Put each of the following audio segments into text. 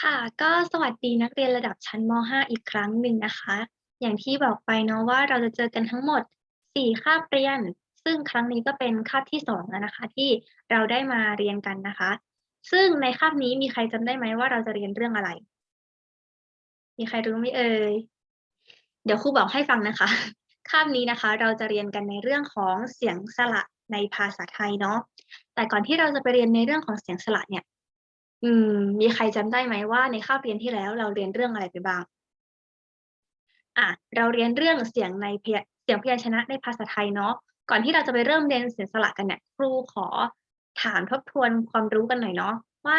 ค่ะ ก็สวัสดีนักเรียนระดับชั้นม .5 อีกครั้งหนึ่งนะคะ อย่างที่บอกไปเนาะว่าเราจะเจอกันทั้งหมด 4 คาบเรียน ซึ่งครั้งนี้ก็เป็นคาบที่ 2 แล้วนะคะ ที่เราได้มาเรียนกันนะคะ ซึ่งในคาบนี้มีใครจำได้ไหมว่าเราจะเรียนเรื่องอะไร มีใครรู้ไหมเอ่ย เดี๋ยวครูบอกให้ฟังนะคะ คาบนี้นะคะ เราจะเรียนกันในเรื่องของเสียงสระในภาษาไทยเนาะ แต่ก่อนที่เราจะไปเรียนในเรื่องของเสียงสระเนี่ย อืม มีใครจำได้ไหมว่าในคาบเรียนที่แล้วเราเรียนเรื่องอะไรไปบ้าง อะ เราเรียนเรื่องเสียงในพยเสียงพยัญชนะในภาษาไทยเนาะ ก่อนที่เราจะไปเริ่มเรียนเสียงสระกันเนี่ยครูขอถามทบทวนความรู้กันหน่อยเนาะว่า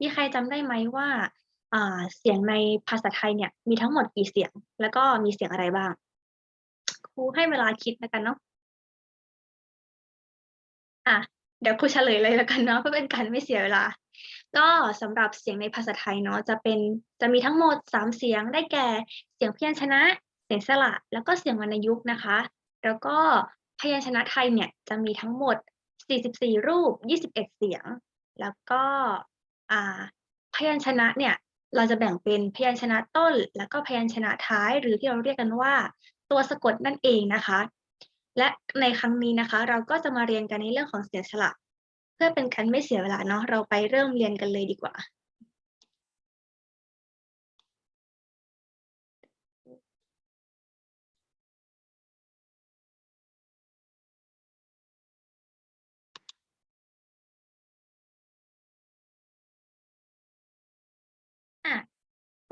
มีใครจำได้ไหมว่าอ่าเสียงในภาษาไทยเนี่ย มีทั้งหมดกี่เสียง แล้วก็มีเสียงอะไรบ้าง ครูให้เวลาคิดแล้วกันเนาะอะเดี๋ยวครูเฉลยเลยแล้วกันเนาะเพื่อเป็นการไม่เสียเวลา ก็สำหรับเสียงในภาษาไทยเนาะจะเป็นจะมีทั้งหมด 3 เสียงได้แก่เสียงพยัญชนะ เสียงสระ แล้วก็เสียงวรรณยุกต์นะคะ แล้วก็พยัญชนะไทยเนี่ยจะมีทั้งหมด 44 รูป 21 เสียง แล้วก็อ่าพยัญชนะเนี่ยเราจะแบ่งเป็นพยัญชนะต้น แล้วก็พยัญชนะท้ายหรือที่เราเรียกกันว่า ตัวสะกดนั่นเองนะคะ และในครั้งนี้นะคะ เราก็จะมาเรียนกันในเรื่องของเสียงสระ เพื่อเป็นการไม่เสียเวลาเนาะเราไปเริ่มเรียนกันเลยดีกว่า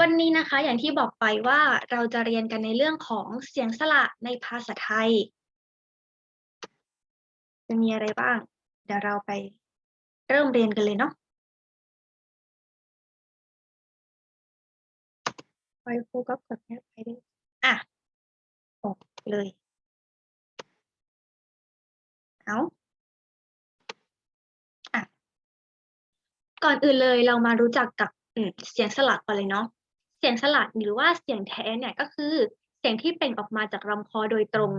วันนี้นะคะอย่างที่บอกไปว่าเราจะเรียนกันในเรื่องของเสียงสระในภาษาไทย จะมีอะไรบ้าง เดี๋ยวเราไปเริ่มเรียนกันเลยเนาะไปครูก็กดแอปไปด้วยอะออกเลย เอาอะ ก่อนอื่นเลยเรามารู้จักกับเสียงสระก่อนเลยเนาะ เสียงสระหรือว่าเสียงแท้เนี่ยก็คือเสียงที่เป่งออกมาจากลำคอโดยตรง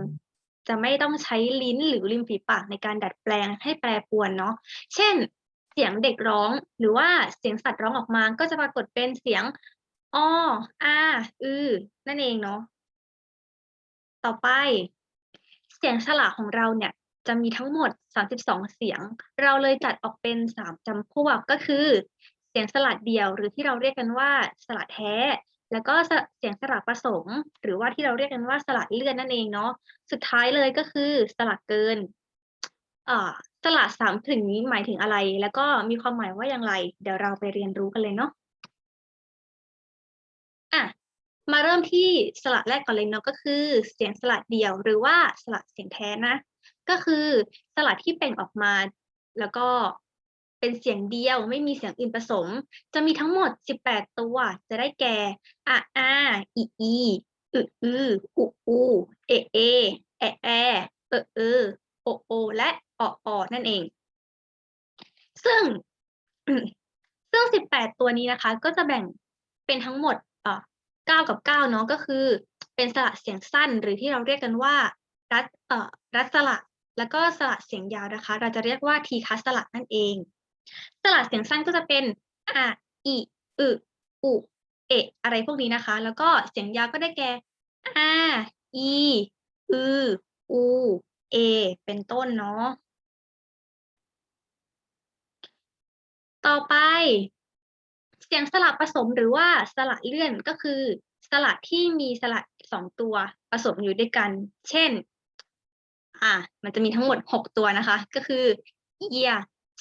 จะไม่ต้องใช้ลิ้นหรือริมฝีปากในการดัดแปลงให้แปรปวนเนาะ เช่น เสียงเด็กร้องหรือว่าเสียงสัตว์ร้องออกมา ก็จะปรากฏเป็นเสียงอ้ออาอือ นั่นเองเนาะ ต่อไป เสียงสระของเราเนี่ยจะมีทั้งหมด 32 เสียง เราเลยจัดออกเป็น 3จำพวกก็คือ เสียงสระเดี่ยว หรือที่เราเรียกกันว่าสระแท้ แล้วก็เสียงสระผสม หรือว่าที่เราเรียกกันว่าสระเลื่อนนั่นเองเนาะสุดท้ายเลยก็คือสระเกินอ่าสระ3ถึงนี้หมายถึงอะไร แล้วก็มีความหมายว่าอย่างไร เดี๋ยวเราไปเรียนรู้กันเลยเนาะอะมาเริ่มที่สระแรกก่อนเลยเนาะก็คือ เสียงสระเดี่ยว หรือว่าสระเสียงแท้นะ ก็คือสระที่เป่งออกมา แล้วก็ เป็นเสียงเดียวไม่มีเสียงอื่นผสม จะมีทั้งหมด 18 ตัว จะได้แก่อะอาอิอีอึอืออุอูเอเอแอแอเอเออโอโอ และอออนั่นเอง ซึ่ง ซึ่ง 18 ตัวนี้นะคะ ก็จะแบ่งเป็นทั้งหมดเอ่า9กับ9เนาะก็คือ เป็นสระเสียงสั้นหรือที่เราเรียกกันว่า รัดเอ่อรัดสระแล้วก็สระเสียงยาวนะคะ เราจะเรียกว่าทีฆสระนั่นเอง สระเสียงสั้นก็จะเป็นอะอิอึอุเอะอะไรพวกนี้นะคะ แล้วก็เสียงยาวก็ได้แก่อาอีอืออูเอ เป็นต้นเนาะต่อไป เสียงสระผสมหรือว่าสระเลื่อนก็คือ สระที่มีสระ2ตัวผสมอยู่ด้วยกัน เช่น อ่า มันจะมีทั้งหมด6ตัวนะคะ ก็คือเอีย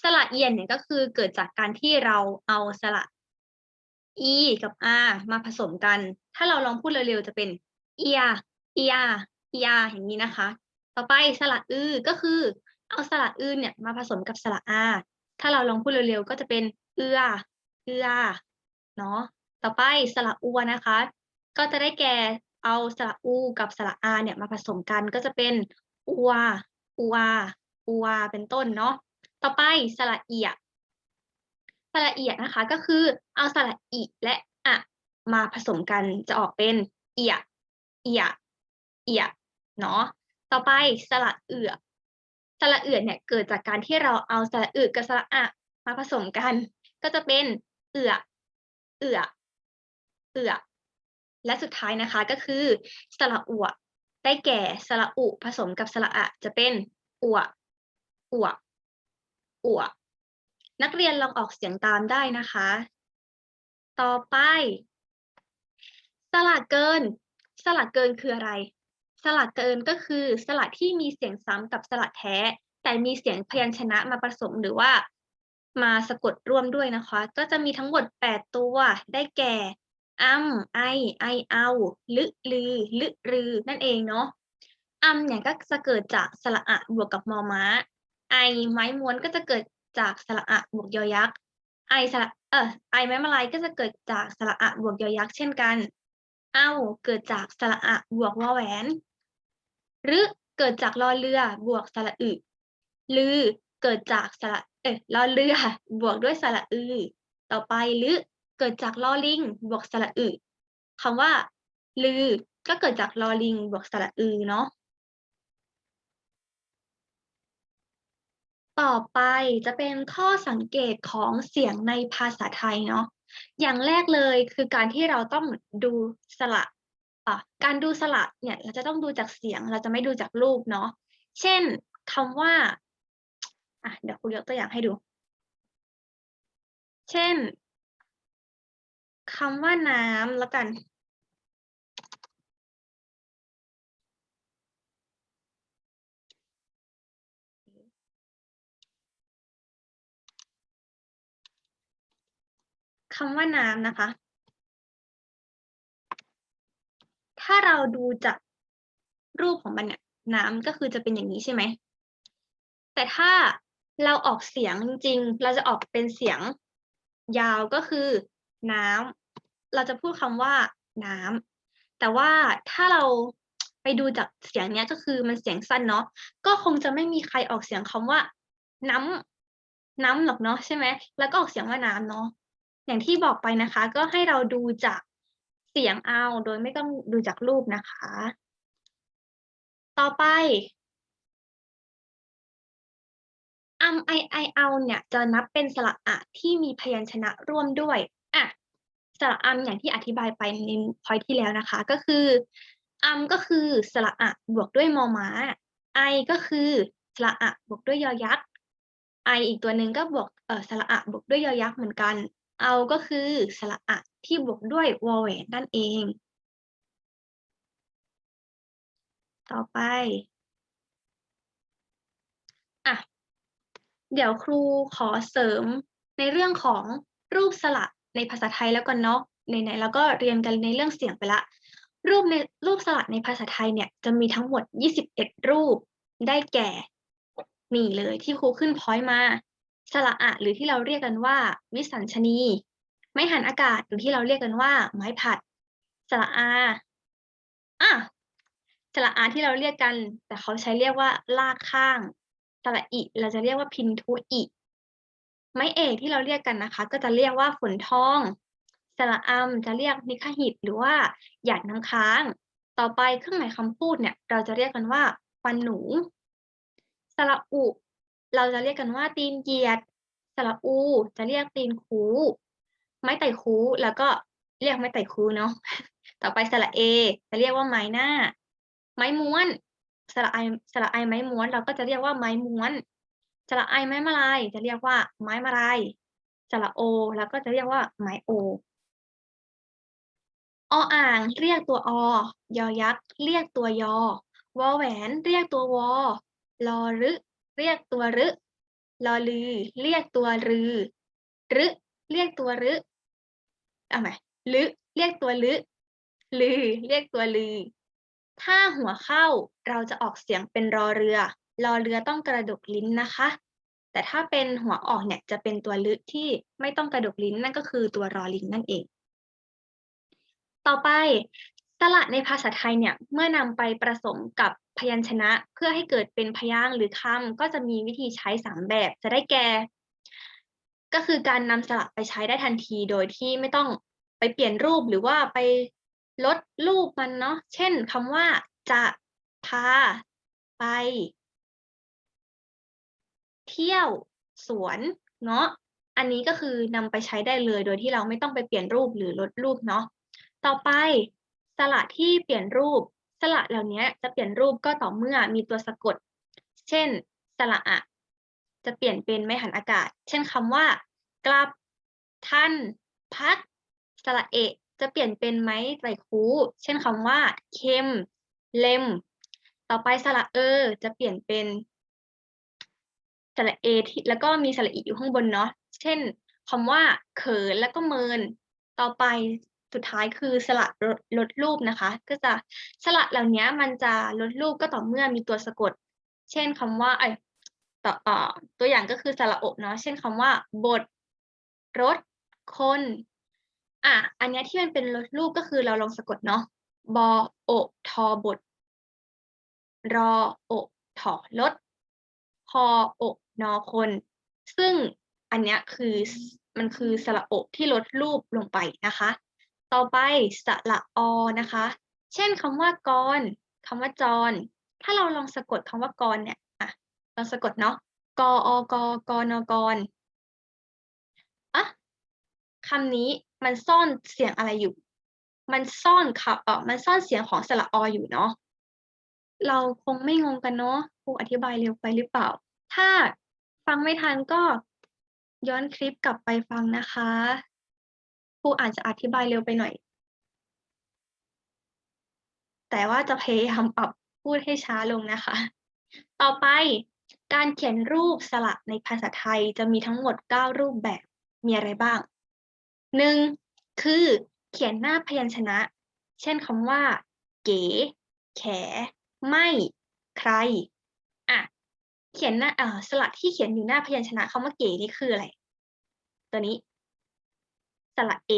สระเอียนเนี่ยก็คือเกิดจากการที่เราเอาสระอีกับอามาผสมกัน ถ้าเราลองพูดเร็วๆจะเป็นเอียเอียเอียอย่างนี้นะคะ ต่อไปสระอือก็คือ เอาสระอือเนี่ยมาผสมกับสระอาถ้าเราลองพูดเร็วๆก็จะเป็นเอือเอือเนาะต่อไปสระอัวนะคะ ก็จะได้แก่เอาสระอูกับสระอาเนี่ยมาผสมกันก็จะเป็นอัวอัวอัวเป็นต้นเนาะ ต่อไปสระเอียสระเอียนะคะก็คือเอาสระอิและอะมาผสมกันจะออกเป็นเอียเอียเอียเนาะต่อไปสระเอือสระเอื่อเนี่ยเกิดจากการที่เราเอาสระอึกับสระอะมาผสมกัน ก็จะเป็นเอื่อเเอือเอือและสุดท้ายนะคะก็คือสระอัวได้แก่สระอุผสมกับสระอะจะเป็นอัวอัว อัวนักเรียนลองออกเสียงตามได้นะคะ ต่อไป สระเกิน สระเกินคืออะไร สระเกินก็คือสระที่มีเสียงซ้ำกับสระแท้ แต่มีเสียงพยัญชนะมาผสมหรือว่ามาสะกดร่วมด้วยนะคะ ก็จะมีทั้งหมด 8 ตัว ได้แก่ อัมไอ ไอเอาลึลือ ลึรือ นั่นเองเนาะอัมเนี่ยก็จะเกิดจากสระอะบวกกับมอม้า ไอไม้ม้วนก็จะเกิดจากสระอะบวกยอยักษ์ไอสระเออไอไม้มาลายก็จะเกิดจากสระอะบวกยอยักษ์เช่นกันเอาเกิดจากสระอะบวกวอแหวน หรือเกิดจากรอเรือบวกสระอึลือเกิดจากสระเออรอเรือบวกด้วยสระอือต่อไปหรือเกิดจากลอลิงบวกสระอึคำว่าลือก็เกิดจากลอลิงบวกสระอือเนาะ ต่อไปจะเป็นข้อสังเกตของเสียงในภาษาไทยเนาะอย่างแรกเลยคือการที่เราต้องดูสระอะการดูสระเนี่ยเราจะต้องดูจากเสียงเราจะไม่ดูจากรูปเนาะเช่นคำว่าอะเดี๋ยวครูยกตัวอย่างให้ดู เช่นคำว่าน้ำแล้วกัน คำว่าน้ำนะคะ ถ้าเราดูจากรูปของมันเนี่ยน้ำก็คือจะเป็นอย่างนี้ใช่ไหม แต่ถ้าเราออกเสียงจริงๆ เราจะออกเป็นเสียงยาวก็คือ น้ำ เราจะพูดคำว่าน้ำ แต่ว่าถ้าเราไปดูจากเสียงเนี้ยก็คือมันเสียงสั้นเนาะ ก็คงจะไม่มีใครออกเสียงคำว่า น้ำน้ำหรอกเนาะใช่ไหม แล้วก็ออกเสียงว่าน้ำเนาะ อย่างที่บอกไปนะคะ ก็ให้เราดูจากเสียงเอา โดยไม่ต้องดูจากรูปนะคะ ต่อไปอัมไอไอเอาเนี่ยจะนับเป็นสระอะที่มีพยัญชนะร่วมด้วยอะสระอัมอย่างที่อธิบายไปในพอยที่แล้วนะคะ ก็คืออัมก็คือสระอะบวกด้วยมอม้าไอก็คือสระอะบวกด้วยยอยักษ์ไออีกตัวหนึ่งก็บวกเอ่อสระอะบวกด้วยยอยักษ์เหมือนกัน เอาก็คือสระอะที่บวกด้วยวอแหวนนั่นเอง ต่อไปอะเดี๋ยวครูขอเสริมในเรื่องของรูปสระในภาษาไทยแล้วกันเนาะไหนๆแล้วก็เรียนกันในเรื่องเสียงไปละ รูปในรูปสระในภาษาไทยเนี่ยจะมีทั้งหมด 21 รูปได้แก่ นี่เลยที่ครูขึ้นพอยต์มา สระอะหรือที่เราเรียกกันว่า วิสัญชนี ไม้หันอากาศหรือที่เราเรียกกันว่า ไม้ผัด สระอาอะสระอาที่เราเรียกกัน แต่เขาใช้เรียกว่าลากข้าง สระอิ เราจะเรียกว่าพินทุอิ ไม้เอกที่เราเรียกกันนะคะ ก็จะเรียกว่าฝนทอง สระอัมจะเรียกนิคหิต หรือว่าหยาดน้ำค้าง ต่อไปเครื่องหมายคำพูดเนี่ย เราจะเรียกกันว่าฟันหนู สระอุ เราจะเรียกกันว่าตีนเหยียดสระอู จะเรียกตีนคู ไม้ไต่คูแล้วก็เรียกไม้ไต่คูเนาะต่อไปสระเอ จะเรียกว่าไม้หน้า ไม้ม้วนสระไอสระไอไม้ม้วน เราก็จะเรียกว่าไม้ม้วนสระไอไม้มาลายจะเรียกว่า ไม้มาลายสระโอ แล้วก็จะเรียกว่าไม้โอออ่างเรียกตัวอยอยักษ์เรียกตัวยอวอแหวน เรียกตัววอลอรึ เรียกตัวรึลอลือ เรียกตัวรือ รึเรียกตัวรึเอาไหมลึเรียกตัวลึลือ เรียกตัวลือ ถ้าหัวเข้าเราจะออกเสียงเป็นรอเรือ รอเรือต้องกระดกลิ้นนะคะ แต่ถ้าเป็นหัวออกเนี่ยจะเป็นตัวลึกที่ไม่ต้องกระดกลิ้นนั่นก็คือตัวรอลิงนั่นเอง ต่อไปสระในภาษาไทยเนี่ยเมื่อนำไปผสมกับ พยัญชนะเพื่อให้เกิดเป็นพยางค์หรือคำก็จะมีวิธีใช้สามแบบ จะได้แก่ ก็คือการนำสระไปใช้ได้ทันทีโดยที่ไม่ต้องไปเปลี่ยนรูปหรือว่าไปลดรูปมันเนาะเช่นคำว่า จะพา ไป เที่ยว สวนเงาะอันนี้ก็คือนำไปใช้ได้เลยโดยที่เราไม่ต้องไปเปลี่ยนรูปหรือลดรูปเนาะต่อไปสระที่เปลี่ยนรูป สระเหล่านี้จะเปลี่ยนรูปก็ต่อเมื่อมีตัวสะกด เช่น สระอะ จะเปลี่ยนเป็นไม่หันอากาศ เช่นคำว่า กลับทันพัก สระเอะ จะเปลี่ยนเป็นไม้ไตรคูเช่นคำว่า เค็ม เล็ม ต่อไปสระเออ จะเปลี่ยนเป็นสระเอที่แล้วก็มีสระอีอยู่ข้างบนเนาะ เช่นคำว่า เขินแล้วก็เมิน ต่อไป สุดท้ายคือสระลดลดรูปนะคะ ก็จะสระเหล่านี้มันจะลดรูปก็ต่อเมื่อมีตัวสะกด เช่นคำว่าไอต่ออตัวอย่างก็คือสระอกเนาะเช่นคำว่า บท รถ คนอะอันเนี้ยที่มันเป็นลดรูปก็คือเราลองสะกดเนาะบอโอะทอบท รอโอะถอรถพอโอะนอคน ซึ่งอันเนี้ยคือมันคือสระอะที่ลดรูปลงไปนะคะ ต่อไปสระอนะคะ เช่นคำว่ากรคำว่าจร ถ้าเราลองสะกดคำว่ากรเนี่ยอะลองสะกดเนาะกออกกนกรอะคำนี้มันซ่อนเสียงอะไรอยู่ มันซ่อนค่ะเออมันซ่อนเสียงของสระออยู่เนาะเราคงไม่งงกันเนาะครูอธิบายเร็วไปหรือเปล่า ถ้าฟังไม่ทันก็ย้อนคลิปกลับไปฟังนะคะ รูอาจจะอธิบายเร็วไปหน่อย แต่ว่าจะพยายามปรับพูดให้ช้าลงนะคะ ต่อไปการเขียนรูปสระในภาษาไทยจะมีทั้งหมด 9 รูปแบบ มีอะไรบ้างหนึ่งคือเขียนหน้าพยัญชนะ เช่นคำว่า เก๋ แข ไม่ ใคร อะ เขียนหน้าเอ่อสระที่เขียนอยู่หน้าพยัญชนะคำว่าเก๋นี่คืออะไร ตัวนี้ สระเอ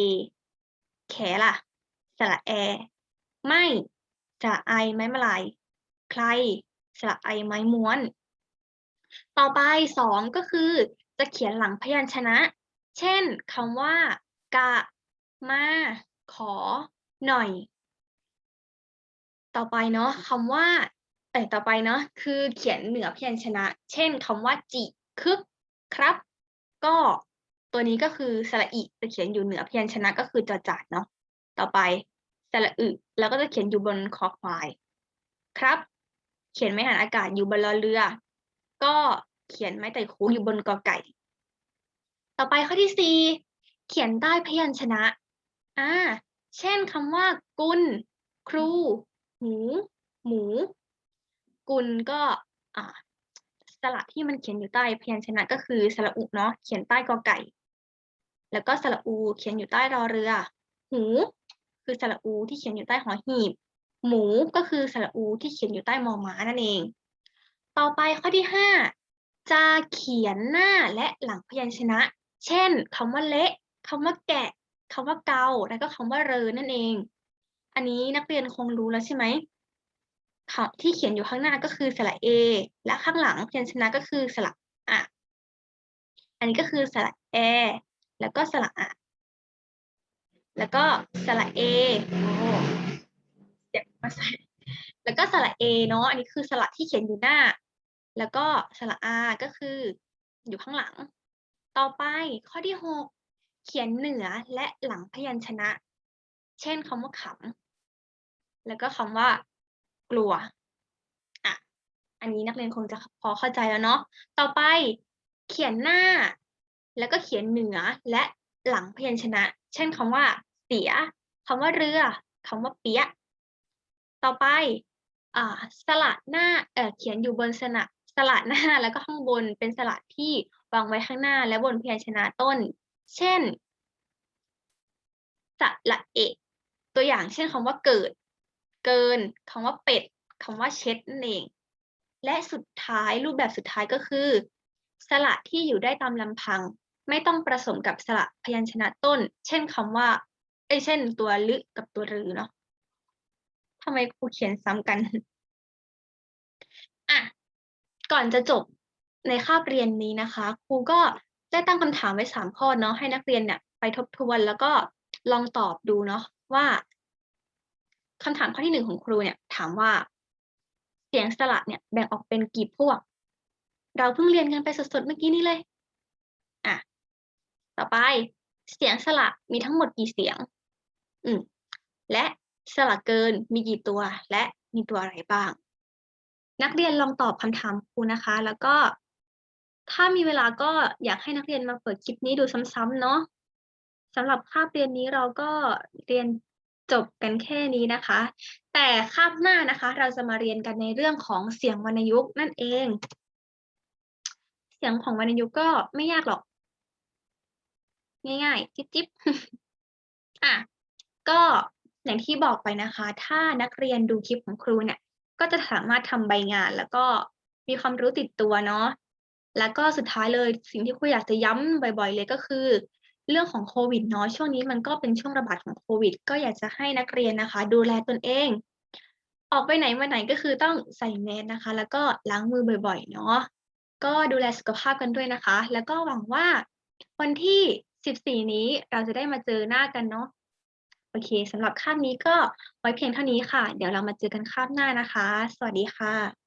แขล่ะ สระแอ ไม่ สระไอไม้มะลาย ใคร สระไอไม้ม้วน ต่อไปสองก็คือ จะเขียนหลังพยัญชนะ เช่นคำว่า กะ มา ขอ หน่อย ต่อไปเนาะคำว่าเอ่ต่อไปเนาะคือเขียนเหนือพยัญชนะ เช่นคำว่าจิ คึก ครับ ก็ ตัวนี้ก็คือสระอิจะเขียนอยู่เหนือพยัญชนะก็คือจอจานเนาะต่อไปสระอึแล้วก็จะเขียนอยู่บนคอควาย ครับ เขียนไม่หันอากาศอยู่บนรอเรือ ก็เขียนไม้ไต่คูอยู่บนกอไก่ ต่อไปข้อที่สี่เขียนใต้พยัญชนะอ่าเช่นคำว่า กุล ครู หู หมู กุลก็อ่าสระที่มันเขียนอยู่ใต้พยัญชนะก็คือสระอุเนาะเขียนใต้กอไก่ แล้วก็สระอูเขียนอยู่ใต้รอเรือ หู คือสระอูที่เขียนอยู่ใต้หอหีบ หมูก็คือสระอูที่เขียนอยู่ใต้มอม้านั่นเอง ต่อไปข้อที่ห้าจะเขียนหน้าและหลังพยัญชนะ เช่นคำว่าเละคำว่าแกะคำว่าเกา แล้วก็คำว่าเรอนั่นเอง อันนี้นักเรียนคงรู้แล้วใช่ไหมที่เขียนอยู่ข้างหน้าก็คือสระเอและข้างหลังพยัญชนะก็คือสระอะอันนี้ก็คือสระแอ แล้วก็สระอะแล้วก็สระเอโอ้เจ็บมาใส่แล้วก็สระเอเนาะอันนี้คือสระที่เขียนอยู่หน้า แล้วก็สระอาก็คืออยู่ข้างหลัง ต่อไปข้อที่หกเขียนเหนือและหลังพยัญชนะ เช่นคำว่าขำแล้วก็คำว่า กลัวอะอันนี้นักเรียนคงจะพอเข้าใจแล้วเนาะต่อไปเขียนหน้า แล้วก็เขียนเหนือและหลังพยัญชนะ เช่นคำว่า เสียคำว่าเรือคำว่าเปียะต่อไปอสระหน้าเเขียนอยู่บนสระสระหน้าแล้วก็ข้างบนเป็นสระที่วางไว้ข้างหน้า และบนพยัญชนะต้น เช่นสระเอะตัวอย่างเช่นคำว่าเกิด เกินคำว่าเป็ดคำว่าเช็ดนั่นเอง และสุดท้ายรูปแบบสุดท้ายก็คือ สระที่อยู่ได้ตามลำพัง ไม่ต้องผสมกับสระพยัญชนะต้น เช่นคำว่าเอ้เช่น ตัวลึกกับตัวรือเนาะทำไมครูเขียนซ้ำกันอะก่อนจะจบในคาบเรียนนี้นะคะ ครูก็ได้ตั้งคำถามไว้สามข้อเนาะให้นักเรียนเนี่ยไปทบทวนแล้วก็ลองตอบดูเนาะว่าคำถามข้อที่หนึ่งของครูเนี่ย ถามว่า เสียงสระเนี่ยแบ่งออกเป็นกี่พวก เราเพิ่งเรียนกันไปสดๆเมื่อกี้นี้เลย ต่อไปเสียงสระมีทั้งหมดกี่เสียง อืมและสระเกินมีกี่ตัว และมีตัวอะไรบ้าง นักเรียนลองตอบคำถามครูนะคะ แล้วก็ ถ้ามีเวลาก็อยากให้นักเรียนมาเปิดคลิปนี้ดูซ้ำๆเนาะสำหรับคาบเรียนนี้เราก็เรียนจบกันแค่นี้นะคะ แต่คาบหน้านะคะ เราจะมาเรียนกันในเรื่องของเสียงวรรณยุกต์นั่นเอง เสียงของวรรณยุกต์ก็ไม่ยากหรอก ง่ายๆ จิ๊บๆอะก็อย่างที่บอกไปนะคะ ถ้านักเรียนดูคลิปของครูเนี่ย ก็จะสามารถทำใบงาน แล้วก็มีความรู้ติดตัวเนาะแล้วก็สุดท้ายเลยสิ่งที่ครูอยากจะย้ำบ่อย ๆ เลยก็คือ เรื่องของโควิดเนาะช่วงนี้มันก็เป็นช่วงระบาดของโควิด ก็อยากจะให้นักเรียนนะคะ ดูแลตนเอง ออกไปไหนมาไหนก็คือต้องใส่แมสนะคะ แล้วก็ล้างมือบ่อยๆ เนาะก็ดูแลสุขภาพกันด้วยนะคะ แล้วก็หวังว่าวันที่ 14 นี้เราจะได้มาเจอหน้ากันเนาะโอเคสำหรับคาบนี้ก็ไว้เพียงเท่านี้ค่ะ เดี๋ยวเรามาเจอกันคาบหน้านะคะ สวัสดีค่ะ